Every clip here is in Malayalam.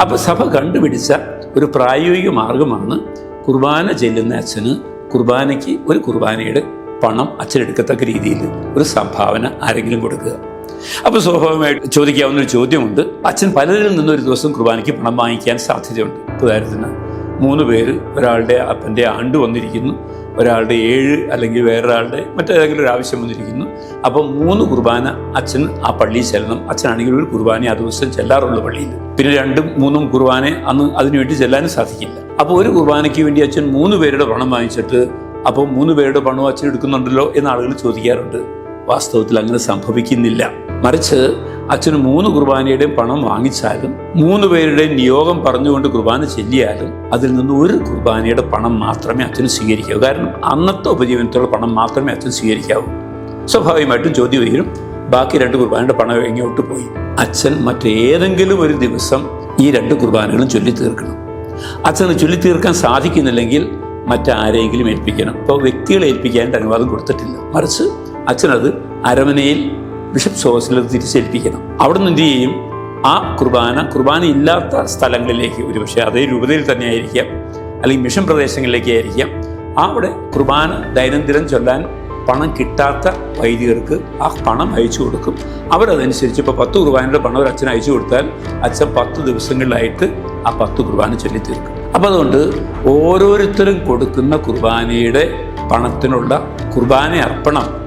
അപ്പോൾ സഭ കണ്ടുപിടിച്ച ഒരു പ്രായോഗിക മാർഗമാണ് കുർബാന ചെല്ലുന്ന അച്ഛന് കുർബാനയ്ക്ക് ഒരു കുർബാനയുടെ പണം അച്ഛനെടുക്കത്തക്ക രീതിയിൽ ഒരു സംഭാവന ആരെങ്കിലും കൊടുക്കുക. അപ്പോൾ സ്വാഭാവികമായിട്ട് ചോദിക്കാവുന്ന ഒരു ചോദ്യമുണ്ട്. അച്ഛൻ പലരിൽ നിന്നും ഒരു ദിവസം കുർബാനയ്ക്ക് പണം വാങ്ങിക്കാൻ സാധ്യതയുണ്ട്. ഉദാഹരണത്തിന് മൂന്ന് പേര് ഒരാളുടെ അപ്പന്റെ ആണ്ട് വന്നിരിക്കുന്നു ഒരാളുടെ ഏഴ് അല്ലെങ്കിൽ വേറൊരാളുടെ മറ്റേതെങ്കിലും ഒരു ആവശ്യം വന്നിരിക്കുന്നു. അപ്പം മൂന്ന് കുർബാന അച്ഛൻ ആ പള്ളിയിൽ ചെല്ലണം. അച്ഛനാണെങ്കിൽ ഒരു കുർബാന ആ ദിവസം ചെല്ലാറുള്ളൂ പള്ളിയിൽ. പിന്നെ രണ്ടും മൂന്നും കുർബാന അന്ന് അതിനുവേണ്ടി ചെല്ലാനും സാധിക്കില്ല. അപ്പോൾ ഒരു കുർബാനയ്ക്ക് വേണ്ടി അച്ഛൻ മൂന്ന് പേരുടെ പണം വാങ്ങിച്ചിട്ട് അപ്പോൾ മൂന്ന് പേരുടെ പണവും അച്ഛൻ എടുക്കുന്നുണ്ടല്ലോ എന്ന് ആളുകൾ ചോദിക്കാറുണ്ട്. വാസ്തവത്തിൽ അങ്ങനെ സംഭവിക്കുന്നില്ല. മറിച്ച് അച്ഛന് മൂന്ന് കുർബാനയുടെയും പണം വാങ്ങിച്ചാലും മൂന്ന് പേരുടെയും നിയോഗം പറഞ്ഞുകൊണ്ട് കുർബാന ചെല്ലിയാലും അതിൽ നിന്ന് ഒരു കുർബാനയുടെ പണം മാത്രമേ അച്ഛന് സ്വീകരിക്കാവൂ. കാരണം അന്നത്തെ ഉപജീവനത്തിലുള്ള പണം മാത്രമേ അച്ഛൻ സ്വീകരിക്കാവൂ. സ്വാഭാവികമായിട്ടും ചോദ്യം ഉയരും. ബാക്കി രണ്ട് കുർബാനയുടെ പണം എങ്ങോട്ട് പോയി? അച്ഛൻ മറ്റേതെങ്കിലും ഒരു ദിവസം ഈ രണ്ട് കുർബാനകളും ചൊല്ലി തീർക്കണം. അച്ഛന് ചൊല്ലി തീർക്കാൻ സാധിക്കുന്നില്ലെങ്കിൽ മറ്റാരെങ്കിലും ഏൽപ്പിക്കണം. ഇപ്പോൾ വ്യക്തികളെ ഏൽപ്പിക്കാൻ അനുവാദം കൊടുത്തിട്ടില്ല. മറിച്ച് അച്ഛനത് അരമനയിൽ ബിഷപ്പ് സോസിൽ തിരിച്ചേൽപ്പിക്കണം. അവിടെ നിന്ന് എന്ത് ചെയ്യും? ആ കുർബാന കുർബാന ഇല്ലാത്ത സ്ഥലങ്ങളിലേക്ക് ഒരുപക്ഷെ അതേ രൂപതയിൽ തന്നെ ആയിരിക്കാം അല്ലെങ്കിൽ മിഷൻ പ്രദേശങ്ങളിലേക്ക് ആയിരിക്കാം. അവിടെ കുർബാന ദൈനംദിനം ചൊല്ലാൻ പണം കിട്ടാത്ത വൈദികർക്ക് ആ പണം അയച്ചു കൊടുക്കും. അവരതനുസരിച്ച് ഇപ്പോൾ പത്ത് കുർബാനയുടെ പണം ഒരു അച്ഛൻ അയച്ചു കൊടുത്താൽ അച്ഛൻ പത്ത് ദിവസങ്ങളിലായിട്ട് ആ പത്ത് കുർബാന ചൊല്ലി തീർക്കും അപ്പോൾ അതുകൊണ്ട് ഓരോരുത്തരും കൊടുക്കുന്ന കുർബാനയുടെ പണത്തിനുള്ള കുർബാന അർപ്പണം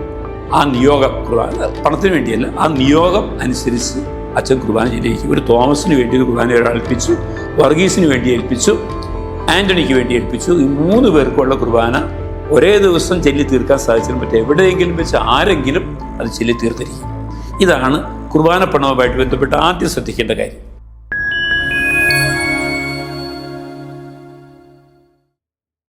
ആ നിയോഗം കുർബാന പണത്തിന് വേണ്ടിയല്ല ആ നിയോഗം അനുസരിച്ച് അച്ഛൻ കുർബാന ചെയ്തിരിക്കും. ഒരു തോമസിന് വേണ്ടി ഒരു കുർബാന ഒരാൾ ഏൽപ്പിച്ചു വർഗീസിന് വേണ്ടി ഏൽപ്പിച്ചു ആന്റണിക്ക് വേണ്ടി ഏൽപ്പിച്ചു. ഈ മൂന്ന് പേർക്കുള്ള കുർബാന ഒരേ ദിവസം ചെല്ലി തീർക്കാൻ സാധിച്ചാലും പറ്റും എവിടെയെങ്കിലും വെച്ച് ആരെങ്കിലും അത് ചെല്ലി തീർത്തിരിക്കും. ഇതാണ് കുർബാന പണവുമായിട്ട് ബന്ധപ്പെട്ട് ആദ്യം ശ്രദ്ധിക്കേണ്ട കാര്യം.